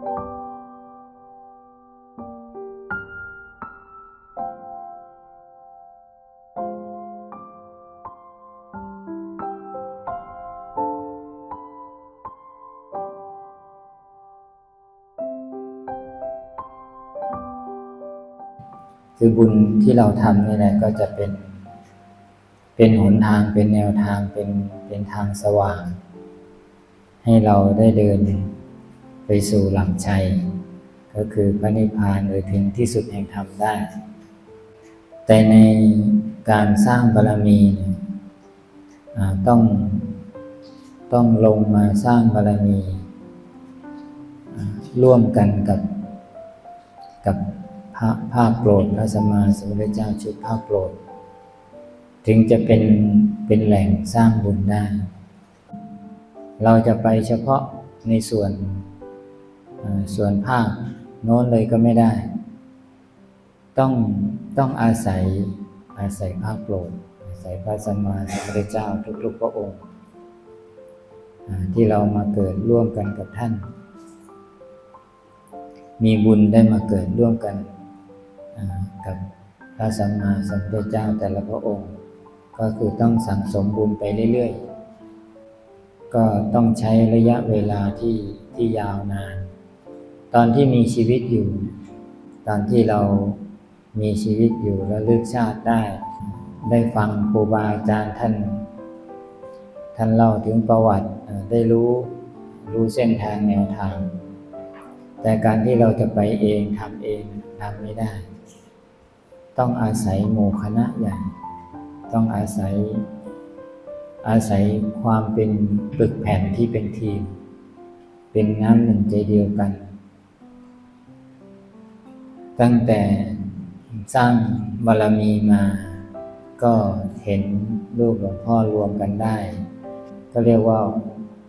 คือบุญที่เราทำนี่แหละก็จะเป็น เป็นหนทางเป็นแนวทางเป็นเป็นทางสว่าง ให้เราได้เดิน ไปสู่หลักชัย ก็คือพระนิพพานหรือถึงที่สุดแห่งธรรมได้ แต่ในการสร้างบารมีต้องต้องลงมาสร้างบารมี ร่วมกันกับกับพระภาคโปรดพระสมมาสมพุทธเจ้าชุดภาคโปรด ถึงจะเป็นเป็นแหล่งสร้างบุญได้ เราจะไปเฉพาะในส่วน ส่วนภาคโน้นเลยก็ไม่ได้ ต้องต้องอาศัยอาศัยภาคโปรดอาศัยพระสัมมาสัมพุทธเจ้าทุกๆพระองค์ ที่เรามาเกิดร่วมกันกับท่าน มีบุญได้มาเกิดร่วมกันกับพระสัมมาสัมพุทธเจ้าแต่ละพระองค์ ก็คือต้องสั่งสมบุญไปเรื่อยๆ ก็ต้องใช้ระยะเวลาที่ที่ยาวนาน ตอนที่มีชีวิตอยู่ ตอนที่เรามีชีวิตอยู่แล้วลึกชาติได้ ได้ฟังครูบาอาจารย์ท่าน ท่านเล่าถึงประวัติได้รู้รู้เส้นทางแนวทาง แต่การที่เราจะไปเองทำเองทำไม่ได้ ต้องอาศัยหมู่คณะใหญ่ต้องอาศัย อาศัยความเป็นปึกแผ่นที่เป็นทีม เป็นน้ำหนึ่งใจเดียวกัน ตั้งแต่สร้างบารมีมา ก็เห็นลูกหลวงพ่อรวมกันได้ ก็เรียกว่า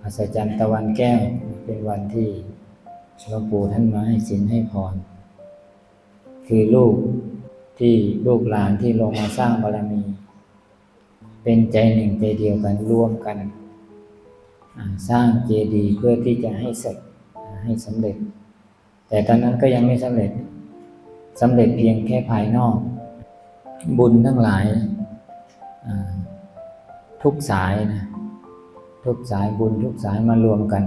อัศจรรย์ตะวันแก้วเป็นวันที่หลวงปู่ท่านมาให้สินให้พร คือลูกที่ลูกหลานที่ลงมาสร้างบารมี เป็นใจหนึ่งใจเดียวกันร่วมกัน สร้างเจดีย์เพื่อที่จะให้เสร็จให้สำเร็จ แต่ตอนนั้นก็ยังไม่สำเร็จ สำเร็จเพียงแค่ภายนอก บุญทั้งหลาย ทุกสายนะทุกสายบุญทุกสายมารวมกัน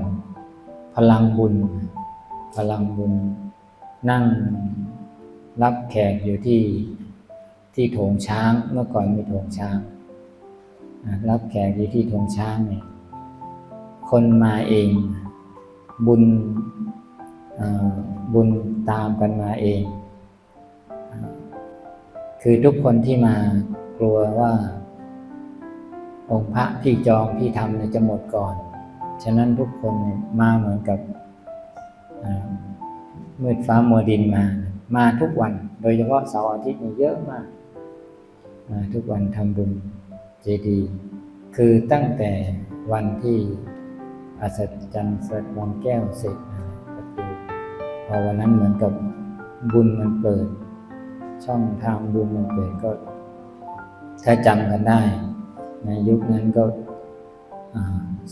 พลังบุญ พลังบุญ นั่งรับแขกอยู่ที่ที่โถงช้างเมื่อก่อนมีโถงช้าง รับแขกอยู่ที่โถงช้างเนี่ยคนมาเอง บุญบุญตามกันมาเอง คือทุกคนที่มากลัวว่า องค์พระที่จองที่ทำเนี่ยจะหมดก่อน ฉะนั้นทุกคนมาเหมือนกับมืดฟ้ามัวดินมา มาทุกวัน โดยเฉพาะเสาร์อาทิตย์นี่เยอะมาก มาทุกวันทำบุญเจดีย์คือตั้งแต่วันที่อัศจรรย์สดวังแก้วเสร็จก็คือพอวันนั้นเหมือนกับบุญมันเปิด ช่องทางบุญมันเปิดก็ ถ้าจำกันได้ ในยุคนั้นก็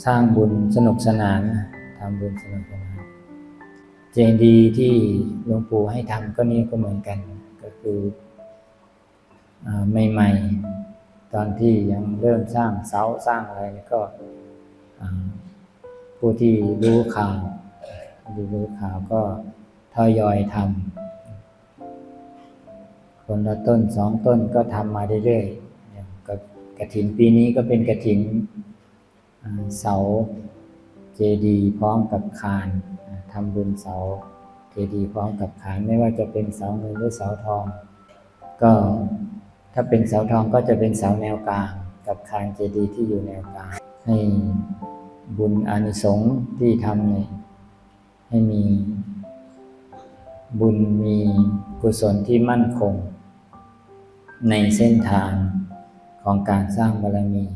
สร้างบุญสนุกสนานนะทำบุญสนุกสนานเจดีย์ที่หลวงปู่ให้ทำก็นี่ก็เหมือนกัน ก็คืออใหม่ๆ ตอนที่ยังเริ่มสร้างเสาสร้างอะไรก็ผู้ที่รู้ข่าวผู้รู้ข่าวก็ทยอยทำ คนละต้นสองต้นก็ทำมาเรื่อยๆกับกระถินปีนี้ก็เป็นกระถินเสาเจดีพร้อมกับคานอ่าทำบุญเสาเจดีพร้อมกับคานไม่ว่าจะเป็นเสาเงินหรือเสาทอง ก็ถ้าเป็นเสาทองก็จะเป็นเสาแนวกลาง กับคานเจดีที่อยู่แนวกลาง ให้บุญอานิสงส์ที่ทำเนี่ยให้มีบุญมีกุศลที่มั่นคง ในเส้นทางของการสร้างบารมี